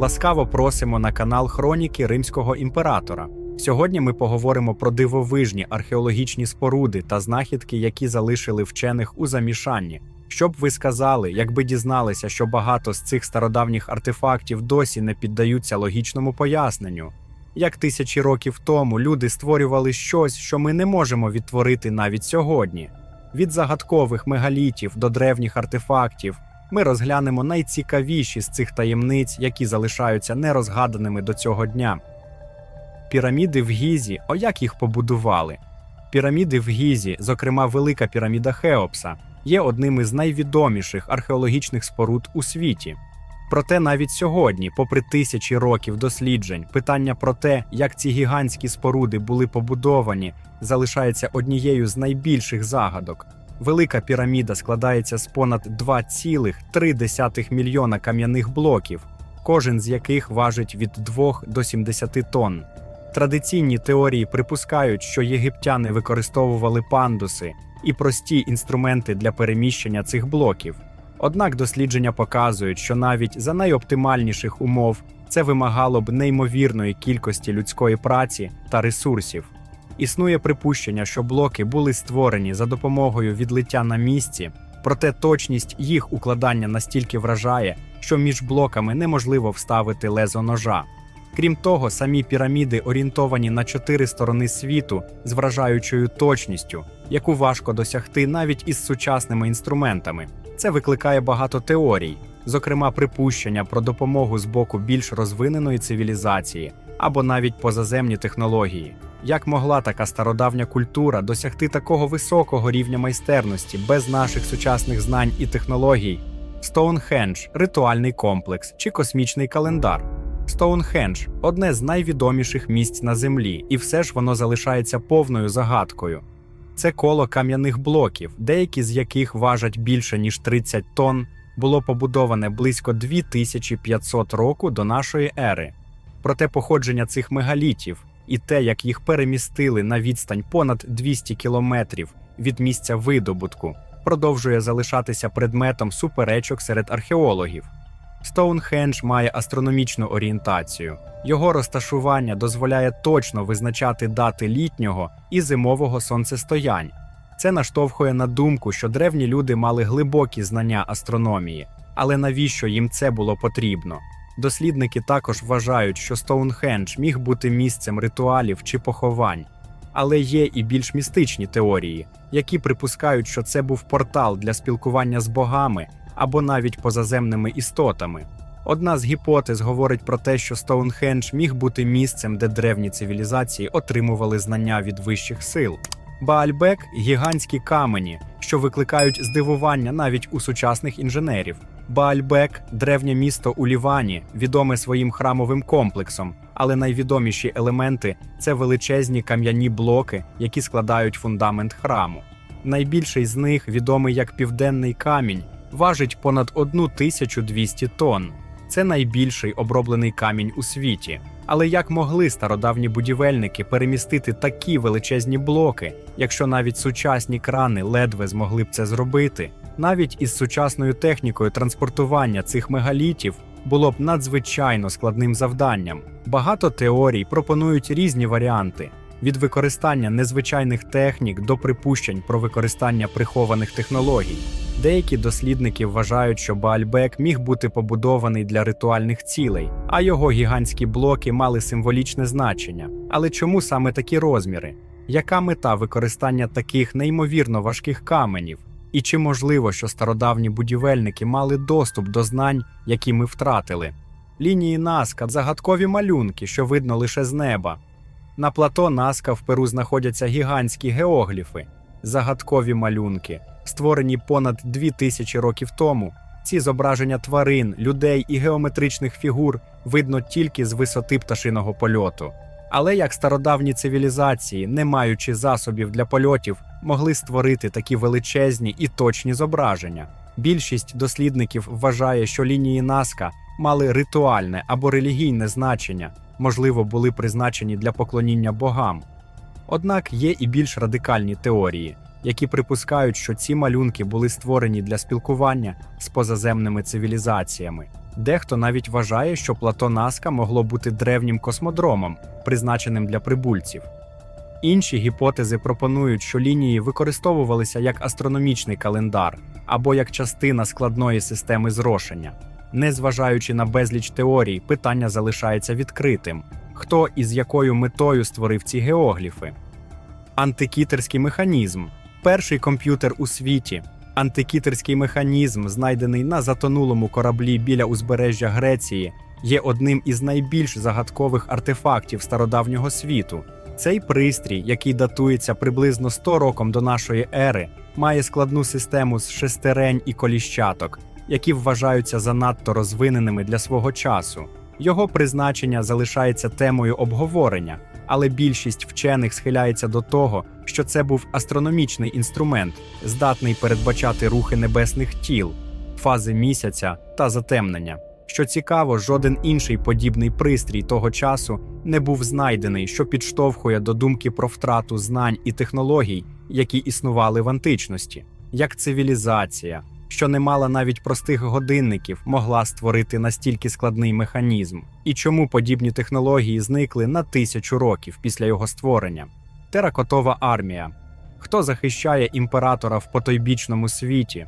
Ласкаво просимо на канал Хроніки Римського імператора. Сьогодні ми поговоримо про дивовижні археологічні споруди та знахідки, які залишили вчених у замішанні. Що б ви сказали, якби дізналися, що багато з цих стародавніх артефактів досі не піддаються логічному поясненню? Як тисячі років тому люди створювали щось, що ми не можемо відтворити навіть сьогодні. Від загадкових мегалітів до древніх артефактів ми розглянемо найцікавіші з цих таємниць, які залишаються нерозгаданими до цього дня. Піраміди в Гізі, о як їх побудували? Піраміди в Гізі, зокрема Велика піраміда Хеопса, є одним із найвідоміших археологічних споруд у світі. Проте навіть сьогодні, попри тисячі років досліджень, питання про те, як ці гігантські споруди були побудовані, залишається однією з найбільших загадок. Велика піраміда складається з понад 2,3 мільйона кам'яних блоків, кожен з яких важить від 2 до 70 тонн. Традиційні теорії припускають, що єгиптяни використовували пандуси і прості інструменти для переміщення цих блоків. Однак дослідження показують, що навіть за найоптимальніших умов це вимагало б неймовірної кількості людської праці та ресурсів. Існує припущення, що блоки були створені за допомогою відлиття на місці, проте точність їх укладання настільки вражає, що між блоками неможливо вставити лезо ножа. Крім того, самі піраміди орієнтовані на чотири сторони світу з вражаючою точністю, яку важко досягти навіть із сучасними інструментами. Це викликає багато теорій, зокрема припущення про допомогу з боку більш розвиненої цивілізації або навіть позаземні технології. Як могла така стародавня культура досягти такого високого рівня майстерності без наших сучасних знань і технологій? Стоунхендж ритуальний комплекс чи космічний календар. Стоунхендж одне з найвідоміших місць на землі, і все ж воно залишається повною загадкою. Це коло кам'яних блоків, деякі з яких важать більше ніж 30 тонн, було побудоване близько 2500 року до нашої ери. Проте походження цих мегалітів і те, як їх перемістили на відстань понад 200 кілометрів від місця видобутку, продовжує залишатися предметом суперечок серед археологів. Стоунхендж має астрономічну орієнтацію. Його розташування дозволяє точно визначати дати літнього і зимового сонцестоянь. Це наштовхує на думку, що древні люди мали глибокі знання астрономії, але навіщо їм це було потрібно? Дослідники також вважають, що Стоунхендж міг бути місцем ритуалів чи поховань. Але є і більш містичні теорії, які припускають, що це був портал для спілкування з богами або навіть позаземними істотами. Одна з гіпотез говорить про те, що Стоунхендж міг бути місцем, де древні цивілізації отримували знання від вищих сил. Баальбек гігантські камені, що викликають здивування навіть у сучасних інженерів. Баальбек древнє місто у Лівані, відоме своїм храмовим комплексом, але найвідоміші елементи це величезні кам'яні блоки, які складають фундамент храму. Найбільший з них, відомий як південний камінь, важить понад 1200 тонн. Це найбільший оброблений камінь у світі. Але як могли стародавні будівельники перемістити такі величезні блоки, якщо навіть сучасні крани ледве змогли б це зробити? Навіть із сучасною технікою транспортування цих мегалітів було б надзвичайно складним завданням. Багато теорій пропонують різні варіанти від використання незвичайних технік до припущень про використання прихованих технологій. Деякі дослідники вважають, що Баальбек міг бути побудований для ритуальних цілей, а його гігантські блоки мали символічне значення. Але чому саме такі розміри? Яка мета використання таких неймовірно важких каменів? І чи можливо, що стародавні будівельники мали доступ до знань, які ми втратили? Лінії Наска загадкові малюнки, що видно лише з неба. На плато Наска в Перу знаходяться гігантські геогліфи, загадкові малюнки, створені понад дві тисячі років тому. Ці зображення тварин, людей і геометричних фігур видно тільки з висоти пташиного польоту. Але як стародавні цивілізації, не маючи засобів для польотів, могли створити такі величезні і точні зображення. Більшість дослідників вважає, що лінії Наска мали ритуальне або релігійне значення, можливо, були призначені для поклоніння богам. Однак є і більш радикальні теорії, які припускають, що ці малюнки були створені для спілкування з позаземними цивілізаціями. Дехто навіть вважає, що плато Наска могло бути древнім космодромом, призначеним для прибульців. Інші гіпотези пропонують, що лінії використовувалися як астрономічний календар або як частина складної системи зрошення. Незважаючи на безліч теорій, питання залишається відкритим: хто і з якою метою створив ці геогліфи? Антикітерський механізм перший комп'ютер у світі. Антикітерський механізм, знайдений на затонулому кораблі біля узбережжя Греції, є одним із найбільш загадкових артефактів стародавнього світу. Цей пристрій, який датується приблизно 100 роком до нашої ери, має складну систему з шестерень і коліщаток, які вважаються занадто розвиненими для свого часу. Його призначення залишається темою обговорення, але більшість вчених схиляється до того, що це був астрономічний інструмент, здатний передбачати рухи небесних тіл, фази місяця та затемнення. Що цікаво, жоден інший подібний пристрій того часу не був знайдений, що підштовхує до думки про втрату знань і технологій, які існували в античності, як цивілізація, що не мала навіть простих годинників, могла створити настільки складний механізм, і чому подібні технології зникли на тисячу років після його створення. Теракотова армія. Хто захищає імператора в потойбічному світі?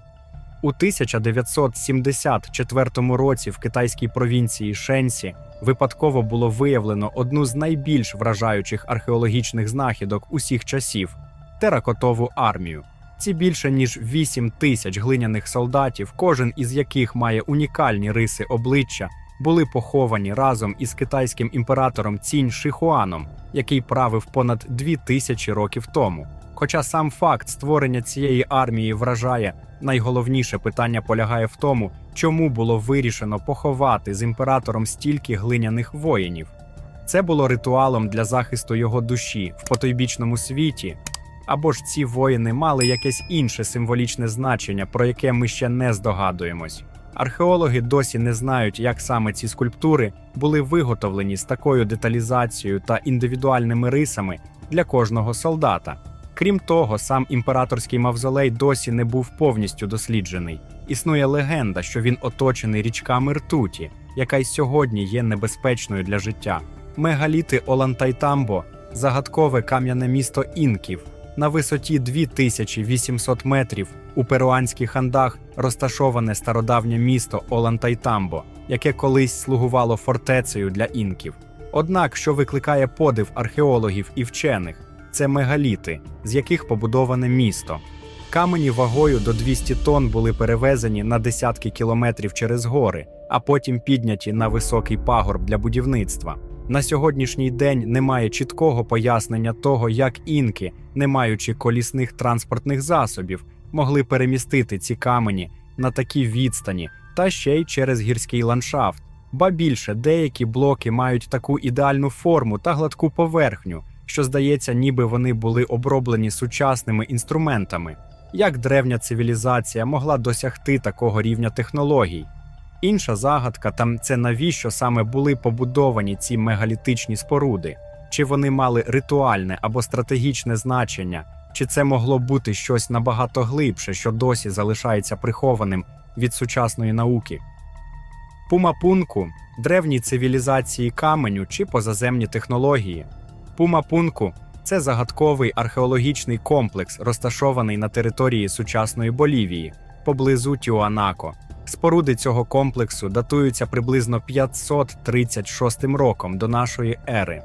У 1974 році в китайській провінції Шенсі випадково було виявлено одну з найбільш вражаючих археологічних знахідок усіх часів теракотову армію. Ці більше ніж 8 тисяч глиняних солдатів, кожен із яких має унікальні риси обличчя, були поховані разом із китайським імператором Цінь Шихуаном, який правив понад дві тисячі років тому. Хоча сам факт створення цієї армії вражає, найголовніше питання полягає в тому, чому було вирішено поховати з імператором стільки глиняних воїнів. Це було ритуалом для захисту його душі в потойбічному світі. Або ж ці воїни мали якесь інше символічне значення, про яке ми ще не здогадуємось. Археологи досі не знають, як саме ці скульптури були виготовлені з такою деталізацією та індивідуальними рисами для кожного солдата. Крім того, сам імператорський мавзолей досі не був повністю досліджений. Існує легенда, що він оточений річками ртуті, яка й сьогодні є небезпечною для життя. Мегаліти Олантайтамбо загадкове кам'яне місто інків. На висоті 2800 метрів у перуанських андах розташоване стародавнє місто Олантайтамбо, яке колись слугувало фортецею для інків. Однак, що викликає подив археологів і вчених, це мегаліти, з яких побудоване місто. Камені вагою до 200 тонн були перевезені на десятки кілометрів через гори, а потім підняті на високий пагорб для будівництва. На сьогоднішній день немає чіткого пояснення того, як інки, не маючи колісних транспортних засобів, могли перемістити ці камені на такі відстані та ще й через гірський ландшафт. Ба більше деякі блоки мають таку ідеальну форму та гладку поверхню, що здається, ніби вони були оброблені сучасними інструментами. Як древня цивілізація могла досягти такого рівня технологій? Інша загадка там це навіщо саме були побудовані ці мегалітичні споруди, чи вони мали ритуальне або стратегічне значення, чи це могло бути щось набагато глибше, що досі залишається прихованим від сучасної науки. Пумапунку древні цивілізації каменю чи позаземні технології. Пумапунку це загадковий археологічний комплекс, розташований на території сучасної Болівії, поблизу Тюанако. Споруди цього комплексу датуються приблизно 536 роком до нашої ери.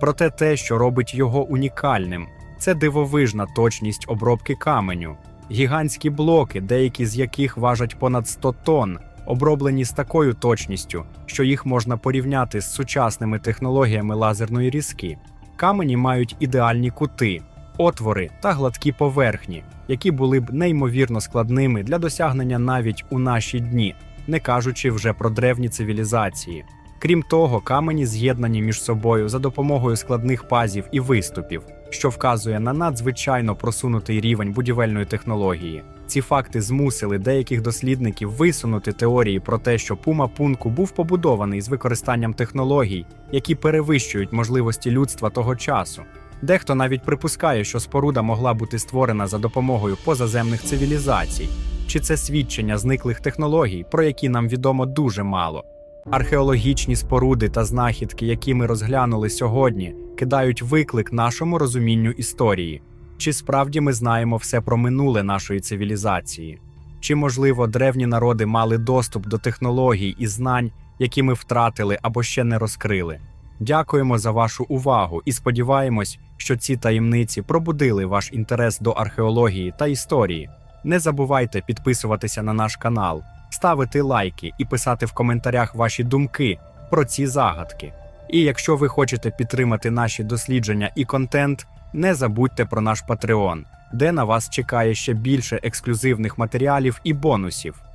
Проте те, що робить його унікальним, це дивовижна точність обробки каменю, гігантські блоки, деякі з яких важать понад 100 тонн, оброблені з такою точністю, що їх можна порівняти з сучасними технологіями лазерної різки. Камені мають ідеальні кути, отвори та гладкі поверхні, які були б неймовірно складними для досягнення навіть у наші дні, не кажучи вже про древні цивілізації. Крім того, камені з'єднані між собою за допомогою складних пазів і виступів, що вказує на надзвичайно просунутий рівень будівельної технології. Ці факти змусили деяких дослідників висунути теорії про те, що Пума Пунку був побудований з використанням технологій, які перевищують можливості людства того часу. Дехто навіть припускає, що споруда могла бути створена за допомогою позаземних цивілізацій. Чи це свідчення зниклих технологій, про які нам відомо дуже мало? Археологічні споруди та знахідки, які ми розглянули сьогодні, кидають виклик нашому розумінню історії. Чи справді ми знаємо все про минуле нашої цивілізації? Чи, можливо, древні народи мали доступ до технологій і знань, які ми втратили або ще не розкрили? Дякуємо за вашу увагу і сподіваємось, що ці таємниці пробудили ваш інтерес до археології та історії. Не забувайте підписуватися на наш канал, ставити лайки і писати в коментарях ваші думки про ці загадки. І якщо ви хочете підтримати наші дослідження і контент, не забудьте про наш Patreon, де на вас чекає ще більше ексклюзивних матеріалів і бонусів.